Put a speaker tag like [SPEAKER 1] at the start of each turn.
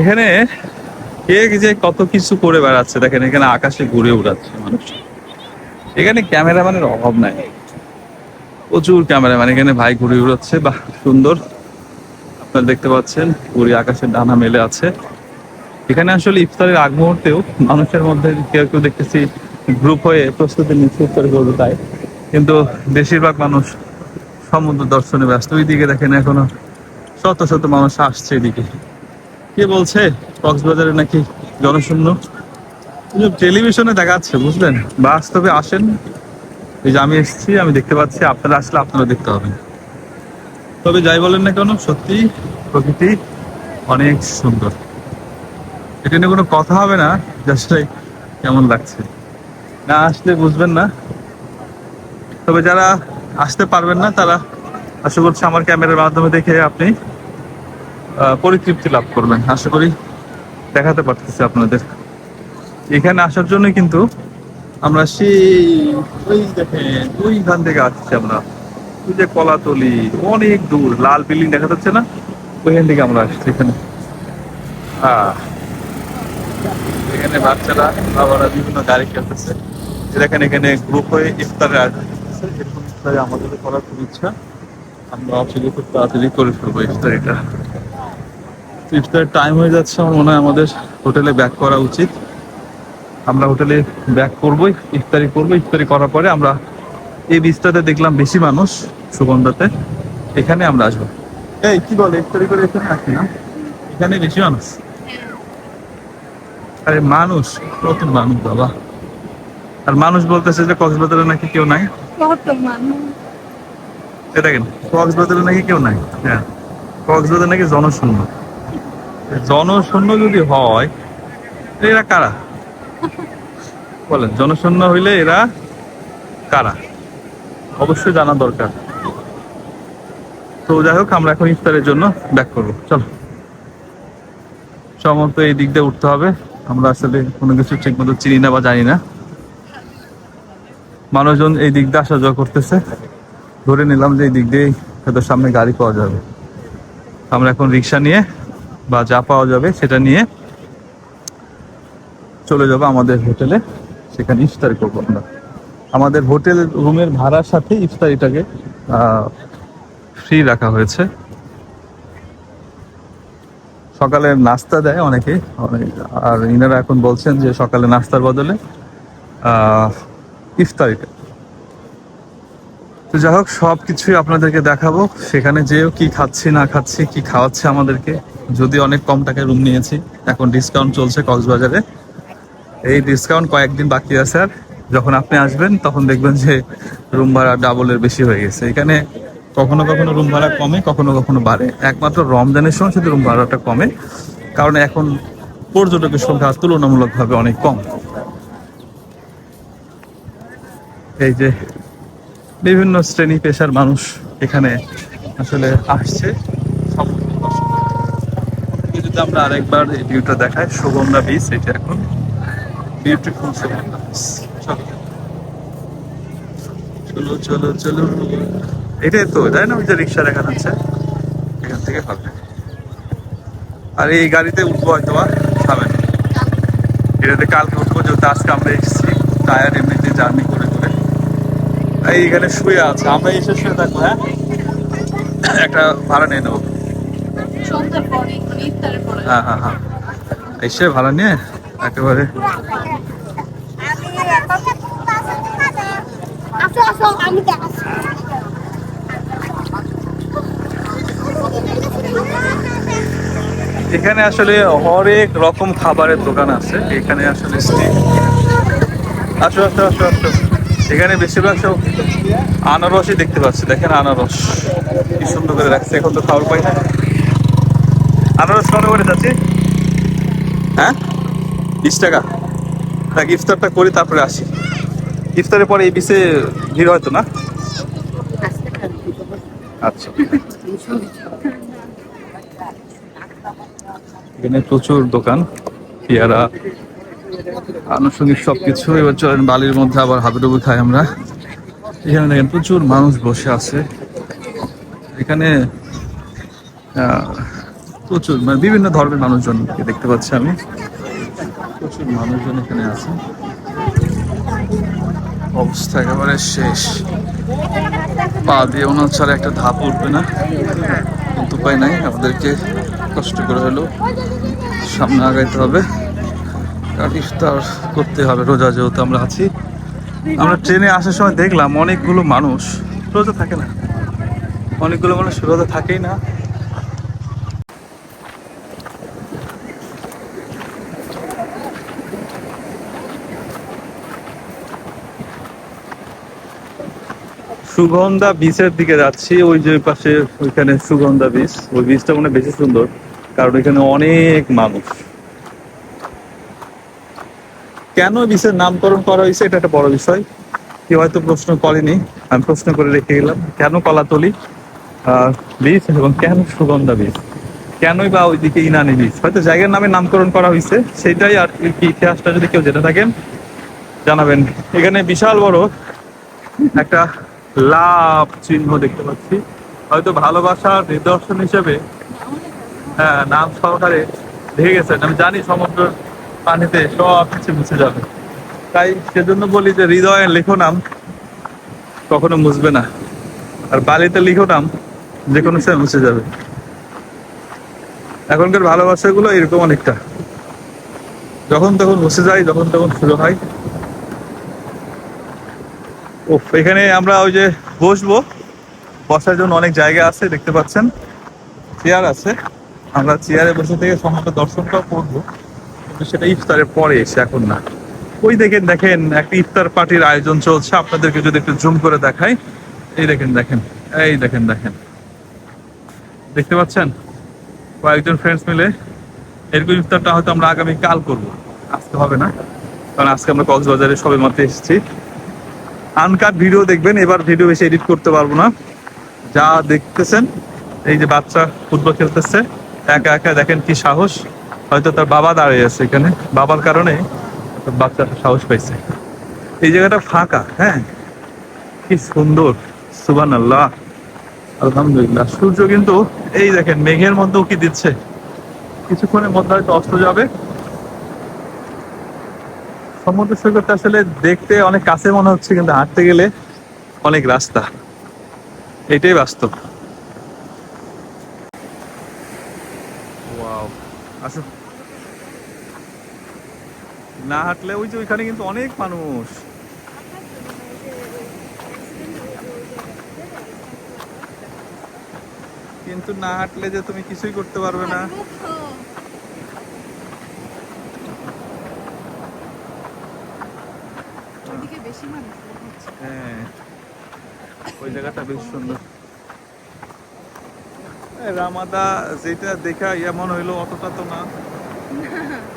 [SPEAKER 1] এখানে কে যে কত কিছু করে বেড়াচ্ছে, দেখেন এখানে আকাশে ঘুরে উড়াচ্ছে মানুষ। এখানে ক্যামেরাম্যানের অভাব নাই। প্রচুর ক্যামেরাম্যান এখানে ভাই ঘুরে উড়াচ্ছে বা সুন্দর। আপনারা দেখতে পাচ্ছেন পুরি আকাশের ডানা মেলে আছে। এখানে আসলে ইফতারের আগ মুহূর্তেও মানুষের মধ্যে কেউ কেউ দেখতেছি গ্রুপ হয়ে প্রস্তুতি নিচ্ছে ইফতার করবে তাই কিন্তু বেশিরভাগ মানুষ সমুদ্র দর্শনে ব্যস্ত। ওইদিকে দেখেন এখনও শত শত মানুষ আসছে এদিকে। কে বলছে? কক্সবাজারে নাকি জনশূন্য? টেলিভিশনে দেখাচ্ছে, বুঝলেন? বাস্তবে আসেন। এই যে আমি এসেছি, আমি দেখতে পাচ্ছি, আপনারা আসলে আপনারা দেখতে হবে তবে যাই বলেন না কেন, সত্যি প্রকৃতি অনেক সুন্দর। এটা নিয়ে কোনো কথা হবে না আসলে কেমন লাগছে। না আসলে বুঝবেন না। তবে যারা আসতে পারবেন না, তারা আশা করছি আমার ক্যামেরার মাধ্যমে দেখে আপনি পরিতৃপ্তি লাভ করবেন। আশা করি দেখাতে পারতেছি আপনাদের। এখানে আসার জন্য কিন্তু আমরা সেই ওই দেখেন, ওইখান থেকে আসছি আমরা। ওই যে কলাতলি, অনেক দূর, লাল বিল্ডিং দেখা যাচ্ছে না? ওইখান থেকে আমরা আসছি এখানে। হ্যাঁ এখানে বাচ্চারা, বাবারা বিভিন্ন গাড়ি খেলতেছে। দেখেন এখানে গ্রুপ হয়ে আয়োজন এরকম ইফতারে আমাদের করার খুব ইচ্ছা। আমরা অবশ্যই খুব তাড়াতাড়ি করে ফেলব ইফতারিটা। ইফতারের টাইম হয়ে যাচ্ছে আমার মনে হয় আমাদের হোটেলে ব্যাক করা উচিত। আমরা হোটেলে ব্যাক করবোই ইফতারি করব। ইফতারি করার পরে আমরা এই বিচটাতে দেখলাম বেশি মানুষ সুগন্ধাতে। এখানে আমরা আসব। এই কি বলে? ইফতারি করে এখানে আসি না। এখানে বেশি মানুষ। আরে মানুষ? কত মানুষ বাবা। আর মানুষ বলতেছে যে কক্সবাজারে নাকি কেউ নাই। এটা কেন কক্সবাজারে নাকি কেউ নাই। হ্যাঁ কক্সবাজার নাকি জনশূন্য। জনশূন্য যদি হয়, এরা কারা? বলেন, জনশূন্য হইলে এরা কারা? অবশ্যই জানা দরকার। তো যাই হোক, আমরা এখন ইফতারের জন্য ব্যাক করব। চলো। সমস্ত এই দিক দিয়ে উঠতে হবে। আমরা আসলে কোনো কিছু ঠিক মতো চিনি না বা জানি না। মানুষজন এই দিক দিয়ে আসা যাওয়া করতেছে। ধরে নিলাম যে এই দিক দিয়ে হয়তো সামনে গাড়ি পাওয়া যাবে। আমরা এখন রিক্সা নিয়ে বা যা পাওয়া যাবে সেটা নিয়ে চলে যাব আমাদের হোটেলে। সেখানে ইফতারি করব আমরা। আমাদের হোটেল রুমের ভাড়ার সাথে ইফতারিটাকে ফ্রি রাখা হয়েছে। সকালে নাস্তা দেয় অনেকে। আর ইনারা এখন বলছেন যে সকালে নাস্তার বদলে ইফতারিটা। তো যাই হোক সব কিছুই আপনাদেরকে দেখাবো। সেখানে যেও কি খাচ্ছি, না খাচ্ছি, কি খাওয়াচ্ছে আমাদেরকে। যদি অনেক কম টাকায় রুম নিয়েছি, এখন ডিসকাউন্ট চলছে কক্সবাজারে। এই ডিসকাউন্ট কয়েকদিন বাকি আছে আর যখন আপনি আসবেন, তখন দেখবেন যে রুম ভাড়া ডাবলের বেশি হয়ে গেছে। এখানে কখনো কখনো রুম ভাড়া কমে, কখনো কখনো বাড়ে। একমাত্র রমজানের সময় শুধু রুম ভাড়াটা কমে, কারণ এখন পর্যটকের সংখ্যা তুলনামূলকভাবে অনেক কম। এই যে বিভিন্ন শ্রেণি পেশার মানুষ এখানে আসলে আসছে। সমুদ্র দর্শন যদি আমরা আরেকবার এই ভিউটা দেখাই সুগন্ধা বিচ এটা এখন বিউটিফুল সুগন্ধা বিচ চলো চলো চলো। এটাই তো, তাই না? ওই যে রিক্সা দেখা যাচ্ছে এখান থেকে হবে। আর এই গাড়িতে উঠবো হয়তো আর খাবেন এটাতে কালকে উঠবো, যেহেতু আজকে আমরা এসেছি, টায়ার এমনিতে জার্নি করে করে। এই এখানে শুয়ে আছে। আমরা এসে শুয়ে থাকব হ্যাঁ? একটা ভাড়া নিয়ে নেব
[SPEAKER 2] সন্ধ্যার পরে মানে ইফতারের পরে
[SPEAKER 1] হ্যাঁ হ্যাঁ হ্যাঁ। এসে ভালো নিয়ে একেবারে।
[SPEAKER 3] আসো আসো আমি দেখাচ্ছি।
[SPEAKER 1] এখানে আসলে হরেক রকম খাবারের দোকান আছে। এখানে আসলে আসো আসো আসো আসো। এখানে বেশিরভাগ সব আনারসই দেখতে পাচ্ছি। দেখেন আনারস। কি সুন্দর করে রাখছে। এখন তো খাবার পাই না। আনারস কত করে যাচ্ছি। হ্যাঁ? বিশ টাকা? দেখ ইফতারটা করি, তারপরে আসি। ইফতারের পরে এই বিচে ভিড় হয়তো না? আচ্ছা। এখানে প্রচুর দোকান, পেয়ারা, আনুষঙ্গিক সব সবকিছু। এবার চলেন বালির মধ্যে আবার হাবিডুবি খাই আমরা। এখানে দেখেন প্রচুর মানুষ বসে আছে। এখানে প্রচুর মানে বিভিন্ন ধর্মের মানুষজনকে দেখতে পাচ্ছি আমি। প্রচুর মানুষজন এখানে আছে। অবস্থা একেবারে শেষ। পা দিয়ে ওনার ছাড়া একটা ধাপ উঠবে না। কিন্তু উপায় নাই, আমাদেরকে কষ্ট করে হলেও সামনে আগাইতে হবে। আর ইফতার করতে হবে, রোজা যেহেতু আমরা আছি। আমরা ট্রেনে আসার সময় দেখলাম অনেকগুলো মানুষ রোজা থাকে না। অনেকগুলো মানুষ রোজা থাকেই না। সুগন্ধা বিচের দিকে যাচ্ছি, ওই যে পাশে ওইখানে সুগন্ধা বিচ ওই বিচটা মনে বেশি সুন্দর, কারণ এখানে অনেক মানুষ। কেন বিচের নামকরণ করা হয়েছে, এটা একটা বড় বিষয়। কেউ হয়তো প্রশ্ন করেনি, আমি প্রশ্ন করে রেখে গেলাম, কেন কলাতলি? বিচ এবং কেন সুগন্ধা বিচ কেনই বা ওইদিকে ইনানি বিচ হয়তো জায়গার নামে নামকরণ করা হয়েছে সেটাই আর কি ইতিহাসটা যদি কেউ জেনে থাকেন, জানাবেন। এখানে বিশাল বড় একটা লাভ চিহ্ন দেখতে পাচ্ছি। হয়তো ভালোবাসার নিদর্শন হিসেবে হ্যাঁ নাম সহকারে ঢেকে গেছেন। আমি জানি সমুদ্র পানিতে সব কিছু মুছে যাবে। তাই সেজন্য বলি যে হৃদয়ে লেখো নাম কখনো মুছবে না। আর বালিতে লিখো নাম যে কোনো সময় মুছে যাবে। এখনকার ভালোবাসাগুলো এরকম অনেকটা। যখন তখন মুছে যায়, যখন তখন শুরু হয়। ও এখানে আমরা ওই যে বসবো। বসার জন্য অনেক জায়গা আছে, দেখতে পাচ্ছেন। চেয়ার আছে। আমরা চেয়ারে বসে থেকে সমস্ত দর্শনটাও করব। কিন্তু সেটা ইফতারের পরে এসে এখন না। ওই দেখেন দেখেন, একটা ইফতার পার্টির আয়োজন চলছে। আপনাদেরকে যদি একটু জুম করে দেখাই। এই দেখেন দেখেন, এই দেখেন দেখেন। দেখতে পাচ্ছেন? কয়েকজন ফ্রেন্ডস মিলে এরকম ইফতারটা হয়তো আমরা আগামীকাল করব। আজকে হবে না। কারণ আজকে আমরা কক্সবাজারে সবে মাত্র এসেছি। আনকাট ভিডিও দেখবেন, এবার ভিডিও বেশি এডিট করতে পারব না। যা দেখতেছেন, এই যে বাচ্চা ফুটবল খেলতেছে, একা একা দেখেন কি সাহস। হয়তো তার বাবা দাঁড়িয়ে আছে এখানে। বাবার কারণে বাচ্চাটা সাহস পাইছে। এই জায়গাটা ফাঁকা হ্যাঁ? কি সুন্দর। সুবান আল্লাহ আলহামদুলিল্লাহ। সূর্য কিন্তু, এই দেখেন, মেঘের মধ্যেও কি দিচ্ছে? কিছুক্ষণের মধ্যে হয়তো অস্ত যাবে। সমুদ্র সৈকতটা আসলে দেখতে অনেক কাছে মনে হচ্ছে কিন্তু হাঁটতে গেলে অনেক রাস্তা। এটাই বাস্তব। আসো না হাঁটলে ওই যে ওইখানে কিন্তু অনেক মানুষ। কিন্তু না হাঁটলে যে তুমি কিছুই করতে পারবে না
[SPEAKER 2] ওদিকে বেশি মানুষ মনে হচ্ছে।
[SPEAKER 1] হ্যাঁ। ওই জায়গাটা বেশ সুন্দর। রামাদা যেটা দেখা ইয়া মনে হইল অতটা তো না।